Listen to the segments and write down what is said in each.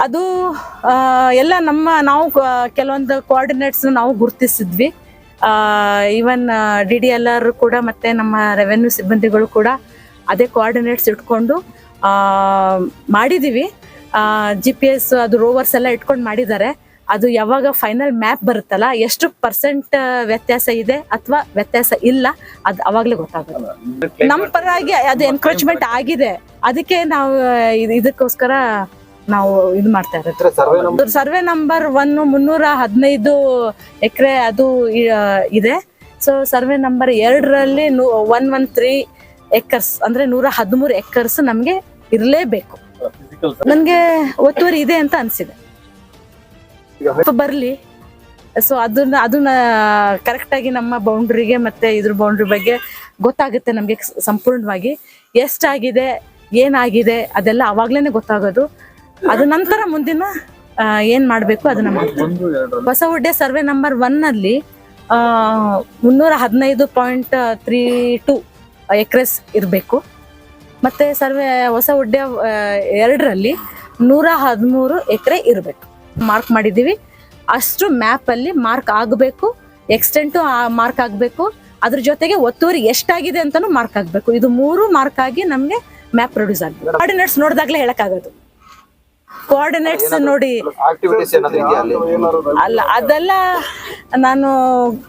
ಅದು ಎಲ್ಲ ನಮ್ಮ ನಾವು ಕೆಲವೊಂದು ಕೋಆರ್ಡಿನೇಟ್ಸ್ ನಾವು ಗುರುತಿಸಿದ್ವಿ. Even D D L R ಕೂಡ ಮತ್ತೆ ನಮ್ಮ ರೆವೆನ್ಯೂ ಸಿಬ್ಬಂದಿಗಳು ಕೂಡ ಅದೇ ಕೋಆರ್ಡಿನೇಟ್ಸ್ ಇಟ್ಕೊಂಡು ಮಾಡಿದ್ದೀವಿ ಮಾಡಿದೀವಿ. ಜಿ ಪಿ ಎಸ್ ಅದು ರೋವರ್ಸ್ ಎಲ್ಲ ಇಟ್ಕೊಂಡು ಮಾಡಿದ್ದಾರೆ. ಅದು ಯಾವಾಗ ಫೈನಲ್ ಮ್ಯಾಪ್ ಬರುತ್ತಲ್ಲ ಎಷ್ಟು ಪರ್ಸೆಂಟ್ ವ್ಯತ್ಯಾಸ ಇದೆ ಅಥವಾ ವ್ಯತ್ಯಾಸ ಇಲ್ಲ ಅದು ಅವಾಗಲೇ ಗೊತ್ತಾಗುತ್ತೆ. ನಮ್ಮ ಪರವಾಗಿ ಅದು ಎನ್ಕ್ರೋಚ್ಮೆಂಟ್ ಆಗಿದೆ. ಅದಕ್ಕೆ ನಾವು ಇದ್- ಇದಕ್ಕೋಸ್ಕರ ನಾವು ಇದು ಮಾಡ್ತಾ ಇರೋದು. ಸರ್ವೆ ನಂಬರ್ ಒನ್ ಮುನ್ನೂರ ಹದಿನೈದು ಎಕರೆ ಅದು ಇದೆ. ಸೊ ಸರ್ವೆ ನಂಬರ್ ಎರಡರಲ್ಲಿ ಒನ್ ಒನ್ ತ್ರೀ ಎಕರ್ಸ್ ಅಂದ್ರೆ ನೂರ ಹದಿಮೂರು ಎಕರ್ಸ್ ನಮಗೆ ಇರಲೇಬೇಕು. ನನ್ಗೆ ಒತ್ತುವರಿ ಇದೆ ಅಂತ ಅನ್ಸಿದೆ. ಬರ್ಲಿ. ಸೊ ಅದನ್ನ ಅದನ್ನ ಕರೆಕ್ಟ್ ಆಗಿ ನಮ್ಮ ಬೌಂಡ್ರಿಗೆ ಮತ್ತೆ ಇದ್ರ ಬೌಂಡ್ರಿ ಬಗ್ಗೆ ಗೊತ್ತಾಗುತ್ತೆ ನಮಗೆ ಸಂಪೂರ್ಣವಾಗಿ. ಎಷ್ಟಾಗಿದೆ ಏನಾಗಿದೆ ಅದೆಲ್ಲ ಅವಾಗ್ಲೇನೆ ಗೊತ್ತಾಗೋದು. ಅದ ನಂತರ ಮುಂದಿನ ಏನ್ ಮಾಡ್ಬೇಕು ಅದನ್ನ ಮಾಡ್ತೀವಿ. ಹೊಸ ಹುಡ್ಡೆ ಸರ್ವೆ ನಂಬರ್ ಒನ್ ಅಲ್ಲಿ ಆ, ಮುನ್ನೂರ ಹದಿನೈದು ಪಾಯಿಂಟ್ ತ್ರೀ ಟು ಎಕ್ರೆಸ್ ಇರಬೇಕು. ಮತ್ತೆ ಸರ್ವೆ ಹೊಸ ಹುಡ್ಡೆ ಎರಡರಲ್ಲಿ ನೂರ ಹದಿಮೂರು ಎಕರೆ ಇರಬೇಕು. ಮಾರ್ಕ್ ಮಾಡಿದ್ದೀವಿ. ಅಷ್ಟು ಮ್ಯಾಪ್ ಅಲ್ಲಿ ಮಾರ್ಕ್ ಆಗಬೇಕು ಎಕ್ಸ್ಟೆಂಟು ಮಾರ್ಕ್ ಆಗಬೇಕು. ಅದ್ರ ಜೊತೆಗೆ ಒತ್ತುವರಿ ಎಷ್ಟಾಗಿದೆ ಅಂತಾನು ಮಾರ್ಕ್ ಆಗಬೇಕು. ಇದು ಮೂರು ಮಾರ್ಕ್ ಆಗಿ ನಮಗೆ ಮ್ಯಾಪ್ ಪ್ರೊಡ್ಯೂಸ್ ಆಗಬೇಕು ಕೋಆರ್ಡಿನೇಟ್ಸ್ ನೋಡಿದಾಗಲೇ ಹೇಳಕ್ಕಾಗೋದು. ಕೋಆರ್ಡಿನೇಟ್ಸ್ ನೋಡಿ. ಅಲ್ಲ? ಅದೆಲ್ಲ ನಾನು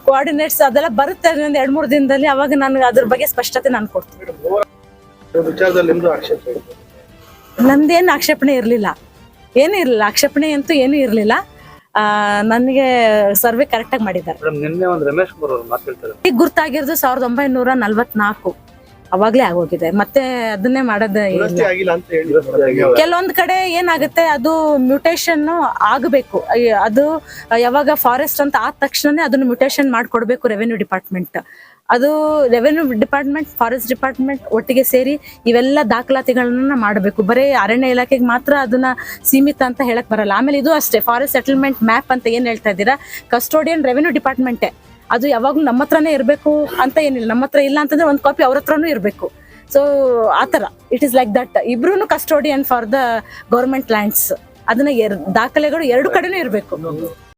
ಕೋಆರ್ಡಿನೇಟ್ಸ್ ಅದೆಲ್ಲ ಬರುತ್ತೆ ಒಂದು ಎರಡು ಮೂರು ದಿನದಲ್ಲಿ ಅವಾಗ ನಾನು ಅದ್ರ ಬಗ್ಗೆ ಸ್ಪಷ್ಟತೆ ನಾನು ಕೊಡ್ತೀನಿ. ನಂದೇನು ಆಕ್ಷೇಪಣೆ ಇರಲಿಲ್ಲ. ಏನೂ ಇರಲಿಲ್ಲ ಆಕ್ಷೇಪಣೆ ಅಂತೂ ಏನೂ ಇರಲಿಲ್ಲ. ನನಗೆ ಸರ್ವೆ ಕರೆಕ್ಟಾಗಿ ಮಾಡಿದ್ದಾರೆ. ಮೇಡಮ್ ನಿನ್ನೆ ಒಂದು ರಮೇಶ್ ಅವರು ಮಾತಾಡ್ತಾರೆ. ಈಗ ಗುರ್ತಾಗಿರೋದು ಸಾವಿರದ ಒಂಬೈನೂರ ನಲ್ವತ್ನಾಲ್ಕು. ಅವಾಗಲೇ ಆಗೋಗಿದೆ. ಮತ್ತೆ ಅದನ್ನೇ ಮಾಡದ ಇಲ್ಲ. ಆಗಿಲ್ಲ ಅಂತ ಹೇಳಿ. ಕೆಲವೊಂದ್ ಕಡೆ ಏನಾಗುತ್ತೆ ಅದು ಮ್ಯೂಟೇಶನ್ ಆಗಬೇಕು. ಅದು ಯಾವಾಗ ಫಾರೆಸ್ಟ್ ಅಂತ ಆದ ತಕ್ಷಣನೇ ಅದನ್ನ ಮ್ಯೂಟೇಶನ್ ಮಾಡ್ಕೊಡ್ಬೇಕು ರೆವೆನ್ಯೂ ಡಿಪಾರ್ಟ್ಮೆಂಟ್ ಅದು ರೆವೆನ್ಯೂ ಡಿಪಾರ್ಟ್ಮೆಂಟ್ ಫಾರೆಸ್ಟ್ ಡಿಪಾರ್ಟ್ಮೆಂಟ್ ಒಟ್ಟಿಗೆ ಸೇರಿ ಇವೆಲ್ಲ ದಾಖಲಾತಿಗಳನ್ನ ಮಾಡಬೇಕು. ಬರೀ ಅರಣ್ಯ ಇಲಾಖೆಗೆ ಮಾತ್ರ ಅದನ್ನ ಸೀಮಿತ ಅಂತ ಹೇಳಕ್ ಬರಲ್ಲ. ಆಮೇಲೆ ಇದು ಅಷ್ಟೇ ಫಾರೆಸ್ಟ್ ಸೆಟಲ್ಮೆಂಟ್ ಮ್ಯಾಪ್ ಅಂತ ಏನ್ ಹೇಳ್ತಾ ಇದ್ದೀರಾ? ಕಸ್ಟೋಡಿಯನ್ ರೆವೆನ್ಯೂ ಡಿಪಾರ್ಟ್ಮೆಂಟೇ ಅದು ಯಾವಾಗ್ಲೂ ನಮ್ಮ ಹತ್ರನೇ ಇರಬೇಕು ಅಂತ ಏನಿಲ್ಲ. ನಮ್ಮ ಹತ್ರ ಇಲ್ಲ ಅಂತಂದ್ರೆ ಒಂದು ಕಾಪಿ ಅವ್ರ ಹತ್ರನೂ ಇರಬೇಕು. ಸೊ ಆತರ ಇಟ್ ಇಸ್ ಲೈಕ್ ದಟ್ ಇಬ್ರು custodian for the government lands ಅದನ್ನ ದಾಖಲೆಗಳು ಎರಡು ಕಡೆನೂ ಇರಬೇಕು.